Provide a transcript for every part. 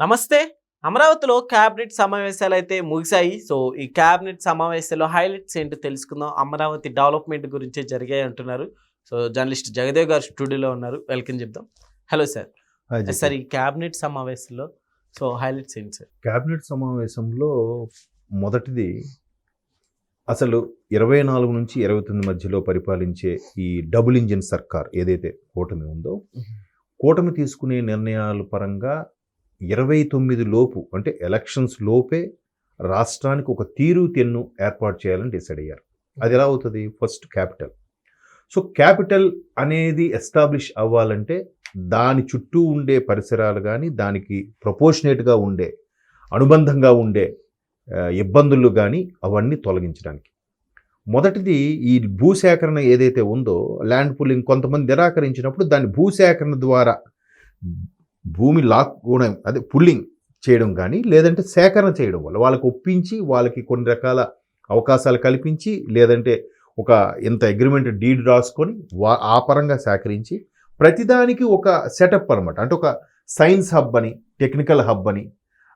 నమస్తే. అమరావతిలో క్యాబినెట్ సమావేశాలు అయితే ముగిశాయి. సో ఈ క్యాబినెట్ సమావేశాల్లో హైలైట్స్ ఏంటో తెలుసుకుందాం. అమరావతి డెవలప్మెంట్ గురించి జరిగాయి అంటున్నారు. సో జర్నలిస్ట్ జగదేవ్ గారు స్టూడియోలో ఉన్నారు. వెల్కమ్ చెప్దాం. Hello sir. సార్ ఈ క్యాబినెట్ సమావేశంలో సో హైలైట్స్ ఏంటి సార్? కేబినెట్ సమావేశంలో మొదటిది అసలు ఇరవై నాలుగు నుంచి ఇరవై తొమ్మిది మధ్యలో పరిపాలించే ఈ డబుల్ ఇంజిన్ సర్కార్ ఏదైతే కూటమి ఉందో కూటమి తీసుకునే నిర్ణయాల పరంగా ఇరవై తొమ్మిది లోపు అంటే ఎలక్షన్స్ లోపే రాష్ట్రానికి ఒక తీరు తెన్ను ఏర్పాటు చేయాలని డిసైడ్ అయ్యారు. అది ఎలా అవుతుంది? First capital. సో క్యాపిటల్ అనేది ఎస్టాబ్లిష్ అవ్వాలంటే దాని చుట్టూ ఉండే పరిసరాలు కానీ దానికి ప్రపోర్షనేట్గా ఉండే అనుబంధంగా ఉండే ఇబ్బందులు కానీ అవన్నీ తొలగించడానికి. మొదటిది ఈ భూసేకరణ ఏదైతే ఉందో ల్యాండ్ పుల్లింగ్ కొంతమంది నిరాకరించినప్పుడు దాన్ని భూసేకరణ ద్వారా భూమి లాక్కోవడం అదే పుల్లింగ్ చేయడం కానీ లేదంటే సేకరణ చేయడం వల్ల వాళ్ళకి ఒప్పించి వాళ్ళకి కొన్ని రకాల అవకాశాలు కల్పించి లేదంటే ఒక ఇంత అగ్రిమెంట్ డీడ్ రాసుకొని వా ఆ పరంగా సేకరించి ప్రతిదానికి ఒక సెటప్ అనమాట అంటే ఒక సైన్స్ హబ్ అని టెక్నికల్ హబ్ అని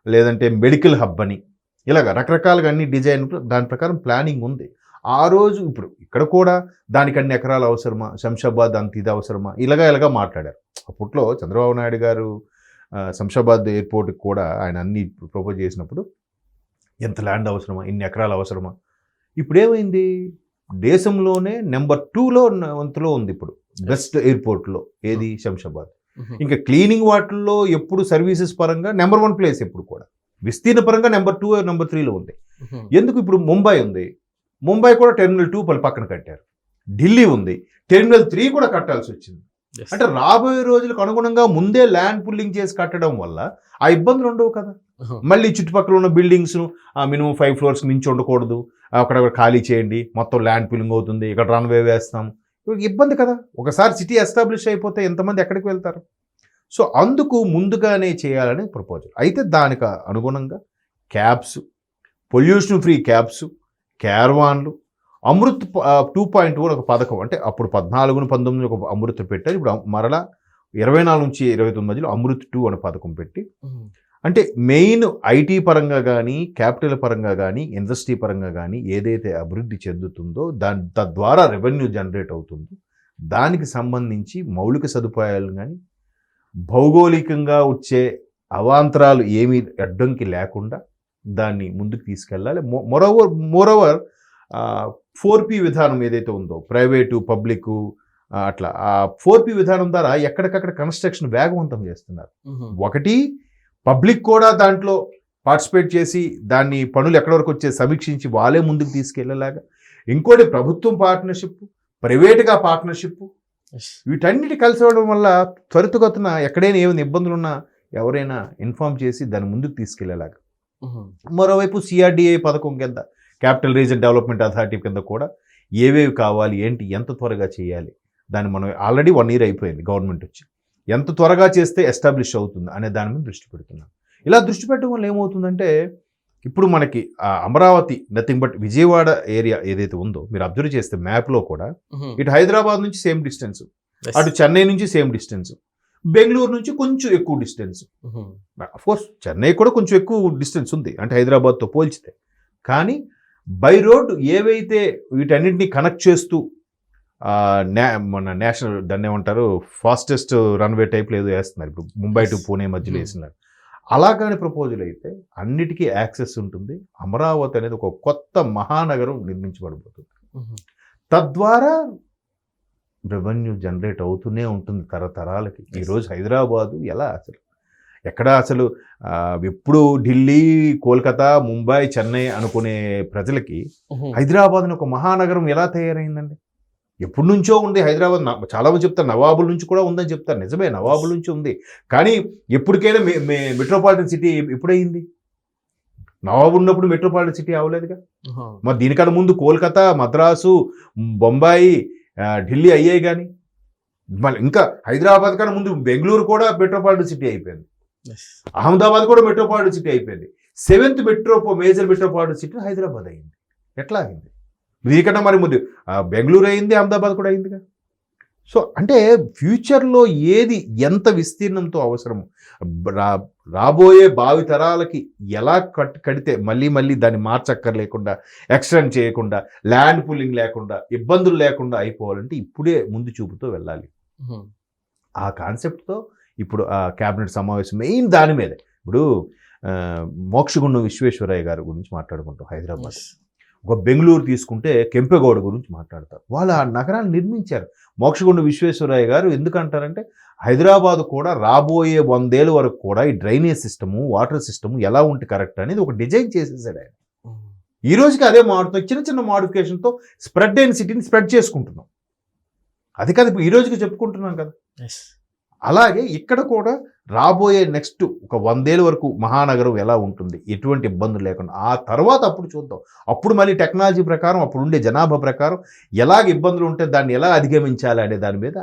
లేదంటే మెడికల్ హబ్ అని ఇలాగ రకరకాలుగా అన్ని డిజైన్ దాని ప్రకారం ప్లానింగ్ ఉంది. ఆ రోజు ఇప్పుడు ఇక్కడ కూడా దానికి అన్ని ఎకరాలు అవసరమా? శంషాబాద్ అంత ఇది అవసరమా? ఇలాగా ఇలాగా మాట్లాడారు. అప్పట్లో చంద్రబాబు నాయుడు గారు శంషాబాద్ ఎయిర్పోర్ట్కి కూడా ఆయన అన్ని ప్రపోజ్ చేసినప్పుడు ఎంత ల్యాండ్ అవసరమా? ఇన్ని ఎకరాలు అవసరమా? ఇప్పుడు ఏమైంది దేశంలోనే నెంబర్ టూలో వంతులో ఉంది ఇప్పుడు. బెస్ట్ ఎయిర్పోర్ట్లో ఏది? శంషాబాద్. ఇంకా క్లీనింగ్ వాటిల్లో ఎప్పుడు సర్వీసెస్ పరంగా నెంబర్ వన్ ప్లేస్ ఎప్పుడు కూడా. విస్తీర్ణ పరంగా నెంబర్ టూ నెంబర్ త్రీలో ఉంది. ఎందుకు ఇప్పుడు ముంబై ఉంది? ముంబై కూడా టెర్మినల్ టూ పలు పక్కన కట్టారు. ఢిల్లీ ఉంది. టెర్మినల్ త్రీ కూడా కట్టాల్సి వచ్చింది. అంటే రాబోయే రోజులకు అనుగుణంగా ముందే ల్యాండ్ పుల్లింగ్ చేసి కట్టడం వల్ల ఆ ఇబ్బందులు ఉండవు కదా. మళ్ళీ చుట్టుపక్కల ఉన్న బిల్డింగ్స్ మినిమం ఫైవ్ ఫ్లోర్స్ మించి ఉండకూడదు. అక్కడ ఖాళీ చేయండి. మొత్తం ల్యాండ్ పుల్లింగ్ అవుతుంది. ఇక్కడ రన్వే వేస్తాం. ఇబ్బంది కదా. ఒకసారి సిటీ ఎస్టాబ్లిష్ అయిపోతే ఎంతమంది ఎక్కడికి వెళ్తారు? సో అందుకు ముందుగానే చేయాలని ప్రపోజల్. అయితే దానికి అనుగుణంగా క్యాబ్స్ పొల్యూషన్ ఫ్రీ క్యాబ్స్ క్యార్వాన్లు అమృత్ టూ పాయింట్ కూడా ఒక పథకం. అంటే అప్పుడు పద్నాలుగును పంతొమ్మిది ఒక అమృత్ పెట్టారు. ఇప్పుడు మరలా ఇరవై నాలుగు నుంచి ఇరవై తొమ్మిది మధ్యలో అమృత్ టూ అనే పథకం పెట్టి అంటే మెయిన్ ఐటీ పరంగా కానీ క్యాపిటల్ పరంగా కానీ ఇండస్ట్రీ పరంగా కానీ ఏదైతే అభివృద్ధి చెందుతుందో దాని తద్వారా రెవెన్యూ జనరేట్ అవుతుందో దానికి సంబంధించి మౌలిక సదుపాయాలు కానీ భౌగోళికంగా వచ్చే అవాంతరాలు ఏమీ అడ్డంకి లేకుండా దాన్ని ముందుకు తీసుకెళ్ళాలి. మొరవర్ మోరవర్ ఫోర్ పి విధానం ఏదైతే ఉందో ప్రైవేటు పబ్లిక్ అట్లా ఆ ఫోర్ పి విధానం ద్వారా ఎక్కడికక్కడ కన్స్ట్రక్షన్ వేగవంతం చేస్తున్నారు. ఒకటి పబ్లిక్ కూడా దాంట్లో పార్టిసిపేట్ చేసి దాన్ని పనులు ఎక్కడి వరకు వచ్చే సమీక్షించి వాళ్ళే ముందుకు తీసుకెళ్ళేలాగా ఇంకోటి ప్రభుత్వం పార్ట్నర్షిప్ ప్రైవేట్గా పార్ట్నర్షిప్ వీటన్నిటి కలిసి అవడం వల్ల త్వరితగతిన ఎక్కడైనా ఏమైనా ఇబ్బందులు ఉన్నా ఎవరైనా ఇన్ఫామ్ చేసి దాన్ని ముందుకు తీసుకెళ్ళేలాగా మరోవైపు సిఆర్డిఏ పథకం కింద క్యాపిటల్ రీజన్ డెవలప్మెంట్ అథారిటీ కింద కూడా ఏవేవి కావాలి ఏంటి ఎంత త్వరగా చేయాలి దాన్ని మనం ఆల్రెడీ వన్ ఇయర్ అయిపోయింది గవర్నమెంట్ వచ్చి. ఎంత త్వరగా చేస్తే ఎస్టాబ్లిష్ అవుతుంది అనే దాని మీద దృష్టి పెడుతున్నాం. ఇలా దృష్టి పెట్టడం వల్ల ఏమవుతుందంటే ఇప్పుడు మనకి ఆ Amaravati nothing but Vijayawada area ఏదైతే ఉందో మీరు అబ్జర్వ్ చేస్తే మ్యాప్లో కూడా ఇటు హైదరాబాద్ నుంచి సేమ్ డిస్టెన్స్ అటు చెన్నై నుంచి సేమ్ డిస్టెన్స్ బెంగళూరు నుంచి కొంచెం ఎక్కువ డిస్టెన్స్ కోర్స్ చెన్నై కూడా కొంచెం ఎక్కువ డిస్టెన్స్ ఉంది. అంటే హైదరాబాద్తో పోల్చితే. కానీ బై రోడ్ ఏవైతే వీటన్నిటిని కనెక్ట్ చేస్తూ మన నేషనల్ దాన్ని ఏమంటారు ఫాస్టెస్ట్ రన్వే టైప్లో ఏదో వేస్తున్నారు. ఇప్పుడు ముంబై టు. పూణే మధ్యలో. వేస్తున్నారు అలాగని ప్రపోజల్ అయితే అన్నిటికీ యాక్సెస్ ఉంటుంది. అమరావతి అనేది ఒక కొత్త మహానగరం నిర్మించబడబోతుంది. తద్వారా రెవెన్యూ జనరేట్ అవుతూనే ఉంటుంది తరతరాలకి. ఈరోజు హైదరాబాదు ఎలా అసలు? ఎక్కడ అసలు ఎప్పుడు ఢిల్లీ కోల్కతా ముంబై చెన్నై అనుకునే ప్రజలకి హైదరాబాద్ అని ఒక మహానగరం ఎలా తయారైందండి? ఎప్పటి నుంచో ఉంది హైదరాబాద్. చాలా మంది చెప్తారు నవాబుల నుంచి కూడా ఉందని చెప్తారు. నిజమే నవాబుల నుంచి ఉంది. కానీ ఎప్పటికైనా మెట్రోపాలిటన్ సిటీ ఎప్పుడైంది నవాబు ఉన్నప్పుడు మెట్రోపాలిటన్ సిటీ అవ్వలేదుగా? మరి దీనికన్నా ముందు కోల్కతా మద్రాసు బొంబాయి ఢిల్లీ అయ్యాయి కానీ మళ్ళీ ఇంకా హైదరాబాద్ కన్నా ముందు బెంగళూరు కూడా మెట్రోపాలిటన్ సిటీ అయిపోయింది. అహ్మదాబాద్ కూడా మెట్రోపాలిటన్ సిటీ అయిపోయింది. Seventh metro major metropolitan city Hyderabad అయింది. ఎట్లా అయింది? దీనికన్నా మరి ముందు బెంగళూరు అయింది అహ్మదాబాద్ కూడా అయిందిగా. సో అంటే ఫ్యూచర్లో ఏది ఎంత విస్తీర్ణంతో అవసరము రా రాబోయే భావి తరాలకి ఎలా కట్ కడితే మళ్ళీ మళ్ళీ దాన్ని మార్చక్కర్లేకుండా ఎక్స్టెండ్ చేయకుండా ల్యాండ్ పుల్లింగ్ లేకుండా ఇబ్బందులు లేకుండా అయిపోవాలంటే ఇప్పుడే ముందు చూపుతో వెళ్ళాలి. ఆ కాన్సెప్ట్తో ఇప్పుడు ఆ క్యాబినెట్ సమావేశం మెయిన్ దాని మీదే ఇప్పుడు మోక్షగుండం విశ్వేశ్వరయ్య గారి గురించి మాట్లాడుకుంటాం హైదరాబాద్. ఒక బెంగళూరు తీసుకుంటే కెంపెగౌడ గురించి మాట్లాడతారు. వాళ్ళు ఆ నగరాన్ని నిర్మించారు. మోక్షగుండ విశ్వేశ్వరయ్య గారు ఎందుకంటారంటే హైదరాబాద్ కూడా రాబోయే వందేళ్ళ వరకు కూడా ఈ డ్రైనేజ్ సిస్టము వాటర్ సిస్టము ఎలా ఉంటే కరెక్ట్ అనేది ఒక డిజైన్ చేసేసాడు ఆయన. ఈ రోజుకి అదే మారుతుంది చిన్న చిన్న మోడిఫికేషన్తో స్ప్రెడ్ అయిన సిటీని స్ప్రెడ్ చేసుకుంటున్నాం. అది కాదు ఈ రోజుకి చెప్పుకుంటున్నాం కదా. అలాగే ఇక్కడ కూడా రాబోయే నెక్స్ట్ ఒక వందేళ్ళ వరకు మహానగరం ఎలా ఉంటుంది? ఎటువంటి ఇబ్బందులు లేకుండా. ఆ తర్వాత అప్పుడు చూద్దాం. అప్పుడు మళ్ళీ టెక్నాలజీ ప్రకారం అప్పుడు ఉండే జనాభా ప్రకారం ఎలాగ ఇబ్బందులు ఉంటే దాన్ని ఎలా అధిగమించాలి అనే దాని మీద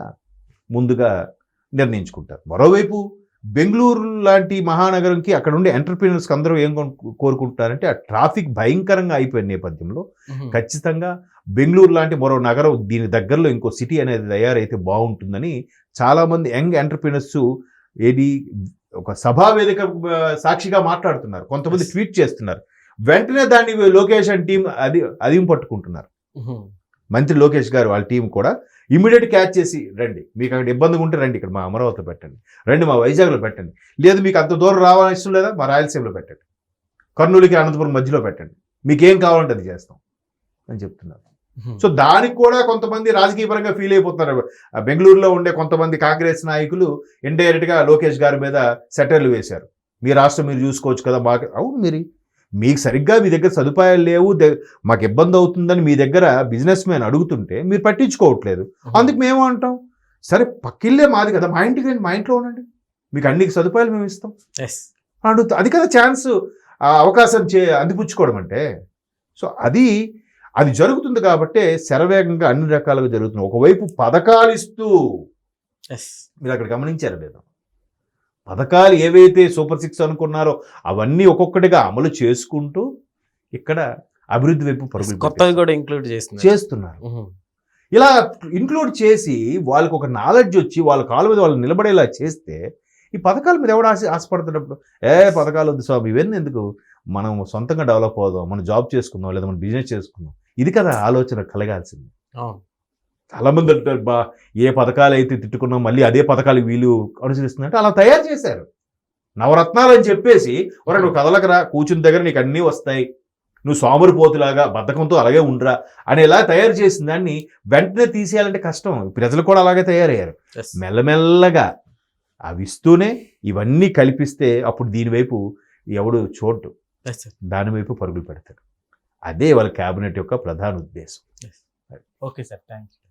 ముందుగా నిర్ణయించుకుంటారు. మరోవైపు బెంగళూరు లాంటి మహానగరంకి అక్కడ ఉండే ఎంటర్ప్రీనర్స్కి అందరూ ఏం కోరుకుంటున్నారంటే ఆ ట్రాఫిక్ భయంకరంగా అయిపోయిన నేపథ్యంలో. ఖచ్చితంగా బెంగళూరు లాంటి మరో నగరం దీని దగ్గరలో ఇంకో సిటీ అనేది తయారైతే బాగుంటుందని చాలామంది యంగ్ ఎంటర్ప్రినర్స్ ఏది ఒక సభా వేదిక సాక్షిగా మాట్లాడుతున్నారు కొంతమంది. ట్వీట్ చేస్తున్నారు వెంటనే దాన్ని లోకేష్ అండ్ టీం అది అదిం పట్టుకుంటున్నారు. మంత్రి లోకేష్ గారు వాళ్ళ టీం కూడా ఇమీడియట్ క్యాచ్ చేసి రండి. మీకు అక్కడ ఇబ్బందిగా ఉంటే రండి ఇక్కడ మా అమరావతిలో పెట్టండి. రండి మా వైజాగ్లో పెట్టండి. లేదు మీకు అంత దూరం రావాలని ఇష్టం లేదా మా రాయలసీమలో పెట్టండి. కర్నూలుకి అనంతపురం మధ్యలో పెట్టండి. మీకు ఏం కావాలంటే అది చేస్తాం అని చెప్తున్నారు. సో దానికి కూడా కొంతమంది రాజకీయ పరంగా ఫీల్ అయిపోతున్నారు. బెంగళూరులో ఉండే కొంతమంది కాంగ్రెస్ నాయకులు ఇండైరెక్ట్గా లోకేష్ గారి మీద సెటర్లు వేశారు. మీ రాష్ట్రం మీరు చూసుకోవచ్చు కదా మాకు అవును మీరు. మీకు సరిగ్గా మీ దగ్గర సదుపాయాలు లేవు మాకు ఇబ్బంది అవుతుందని మీ దగ్గర బిజినెస్ మ్యాన్ అడుగుతుంటే మీరు పట్టించుకోవట్లేదు. అందుకు మేము అంటాం సరే పక్కిల్లే మాది కదా మా ఇంటికి మా ఇంట్లో ఉండండి. మీకు అన్ని సదుపాయాలు మేము ఇస్తాం. Yes. అడుగుతా అది కదా ఛాన్స్ అవకాశం చే అందిపుచ్చుకోవడం అంటే. సో అది అది జరుగుతుంది కాబట్టే శరవేగంగా అన్ని రకాలుగా జరుగుతుంది ఒకవైపు పథకాలు ఇస్తూ Yes. మీరు అక్కడ గమనించారు లేదా. పథకాలు ఏవైతే సూపర్ సిక్స్ అనుకున్నారో అవన్నీ ఒక్కొక్కటిగా అమలు చేసుకుంటూ ఇక్కడ అభివృద్ధి వైపు పరుగులు పెట్టేస్తున్నారు. కూడా ఇంక్లూడ్ చేస్తున్నారు. చేస్తున్నారు. ఇలా ఇంక్లూడ్ చేసి వాళ్ళకి ఒక నాలెడ్జ్ వచ్చి వాళ్ళ కాళ్ళ మీద వాళ్ళు నిలబడేలా చేస్తే ఈ పథకాల మీద ఎవడు ఆశ ఆశపడుతున్నప్పుడు ఏ పథకాలు వద్దు స్వామి ఇవన్నీ ఎందుకు? మనం సొంతంగా డెవలప్ అవుదాం మనం జాబ్ చేసుకుందాం లేదా మనం బిజినెస్ చేసుకుందాం. ఇది కదా ఆలోచన కలగాల్సింది. అవును చాలా మంది అంటారు బా ఏ పథకాలు అయితే తిట్టుకున్నాం మళ్ళీ అదే పథకాలు వీళ్ళు అనుసరిస్తుందంటే అలా తయారు చేశారు. నవరత్నాలు అని చెప్పేసి ఒరే నువ్వు కదలకరా కూర్చుని దగ్గర నీకు అన్నీ వస్తాయి. నువ్వు సోమరిపోతులాగా బద్ధకంతో అలాగే ఉండరా అనేలా తయారు చేసిన దాన్ని వెంటనే తీసేయాలంటే కష్టం. ప్రజలు కూడా అలాగే తయారయ్యారు. మెల్లమెల్లగా అవి ఇస్తూనే ఇవన్నీ కల్పిస్తే అప్పుడు దీనివైపు ఎవడు చోటు. Yes, sir. దాని వైపు పరుగులు పెడతాడు. అదే వాళ్ళ క్యాబినెట్ యొక్క ప్రధాన ఉద్దేశం. Okay sir thank you